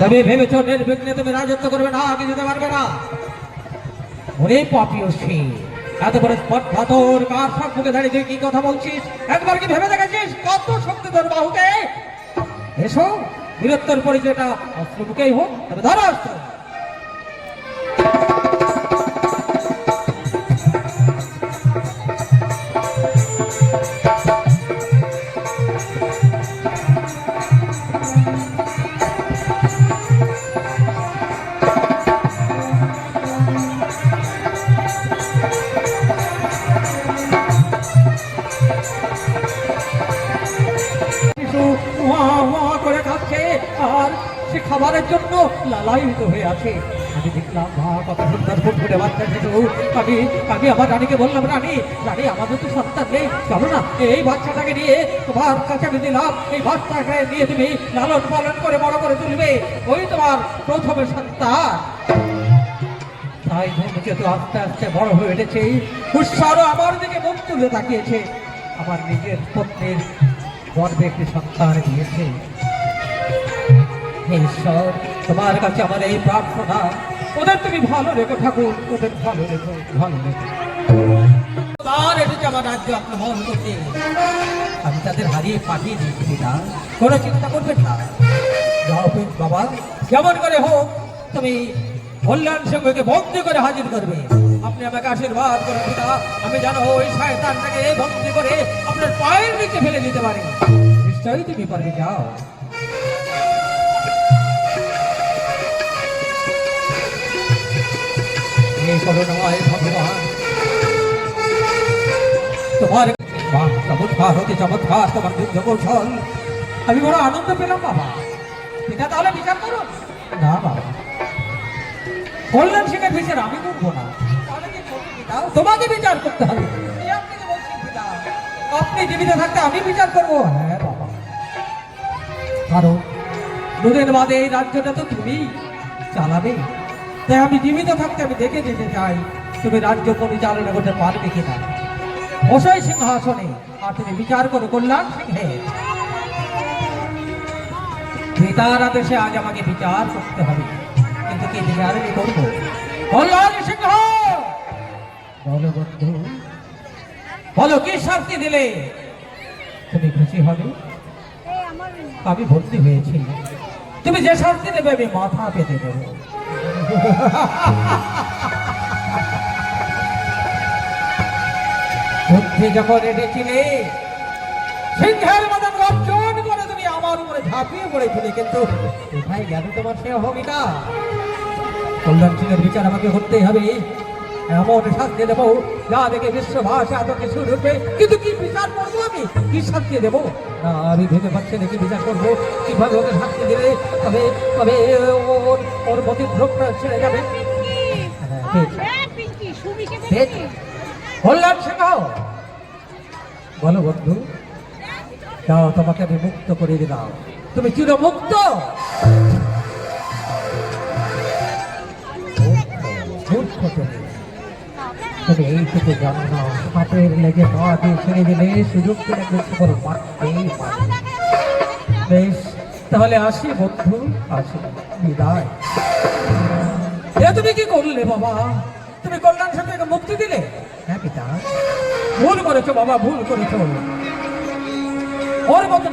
তবে ভেবেছ নির্বিঘ্নে তুমি রাজত্ব করবে না আগে যেতে পারবে না। ওরে পাপি সে এত বড় স্পর্ধাতর কার সম্মুখে দাঁড়িয়ে কি কথা বলছিস? একবার কি ভেবে দেখেছিস? কত শক্তি তোর বাহুকে এসো, বীরত্বর পরিচয়টা অস্ত্র বুকেই হোক, তবে ধরো অস্ত্র। সে খাবারের জন্য লালায়িত হয়ে আছে। আমি দেখলাম, মা, কত সুন্দর ফুটফুটে বাচ্চা শিশু আমি আমি আমার রানীকে বললাম, রানী রানী, আমাদের তো সন্তান নেই। চলো না, এই বাচ্চাটাকে নিয়ে তোমার কাছে আমি দিলাম। এই বাচ্চাটাকে নিয়ে তুমি লালন পালন করে বড় করে তুলবে। ওই তোমার প্রথমে সন্তান। তাই ধূমকেতু আস্তে আস্তে বড় হয়ে উঠেছে পুষ্পারও আমার দিকে মুখ তুলে তাকিয়েছে। আমার নিজের পত্নীর গর্বে একটি সন্তান দিয়েছে। হে ঈশ্বর, তোমার কাছে আমার এই প্রার্থনা। ওদের তুমি ভালো রেখো ঠাকুর, ওদের ভালো রেখো ভালো রেখো। তার এসেছে আমার আমি তাদের হারিয়ে পাঠিয়ে দিয়েছি পিতা। কোনো চিন্তা করবেন না। যাও বাবা, যেমন করে হোক, তুমি কল্যাণ সিংহকে বন্দি করে হাজির করবে। আপনি আমাকে আশীর্বাদ করুন পিতা। আমি জানো ওই শয়তানটাকে বন্দি করে আপনার পায়ের নিচে ফেলে দিতে পারি। নিশ্চয়ই তুমি পারবে, যাও। আমি বড় আনন্দ পেলাম বাবা পিতা তাহলে বিচার করুন না বাবা কল্যাণ সিংহের বিচার আমি করব না? তোমাকে বিচার করতে হবে? আপনি জীবিত থাকতে আমি বিচার করব হ্যাঁ বাবা কারণ দুদিন বাদে এই রাজ্যটা তো তুমি চালাবে তাই আমি জীবিত থাকতে আমি দেখে যেতে চাই তুমি রাজ্য পরিচালনা করতে পারবে কিনা? অসয় সিংহাসনে আর তুমি বিচার করো কল্যাণ সিংহে। পিতার আদেশে আজ আমাকে বিচার করতে হবে কিন্তু কি বিচার আমি করব? কল্যাণ সিংহ! বলো বন্ধু বলো কি শাস্তি দিলে? তুমি খুশি হবে? আমি ভর্তি হয়েছি। তুমি যে শাস্তি দেবে আমি মাথা পেতে দেবো। বুদ্ধি যখন এটেছিলে সিংহের মতন গর্জন করে তুমি আমার উপরে ঝাঁপিয়ে পড়েছিলে, কিন্তু কোথায় গেল তোমার সে অহমিকা? কল্যাণ সিংহের বিচার আমাকে করতেই হবে। এমন শাস্তি দেবো যা দেখে বিশ্বভাষা এত কিছু উঠবে কিন্তু কি বিচার করব আমি? কি শাস্তি দেবো? না আমি ভেবে পাচ্ছি না কি বিচার করব। কীভাবে ওকে শাস্তি দেবে? তবে তবে ওর ওর মতিভ্রমটা ছেড়ে যাবে। হ্যাঁ। কল্যাণ সিংহ বলো বন্ধু যাও তোমাকে আমি মুক্ত করে দিলাম। তুমি চির মুক্ত? তুমি এইটুকু জানো সাপের লেগে দিয়ে ছেড়ে দিলে সুযোগ মারতেই বেশ তাহলে আসি বন্ধু, আসি। বিদায়। এ, তুমি কি করলে বাবা? তুমি কল্যাণ সঙ্গে মুক্তি দিলে? হ্যাঁ পিতা। ভুল করেছ বাবা, ভুল করেছ। ওর মতন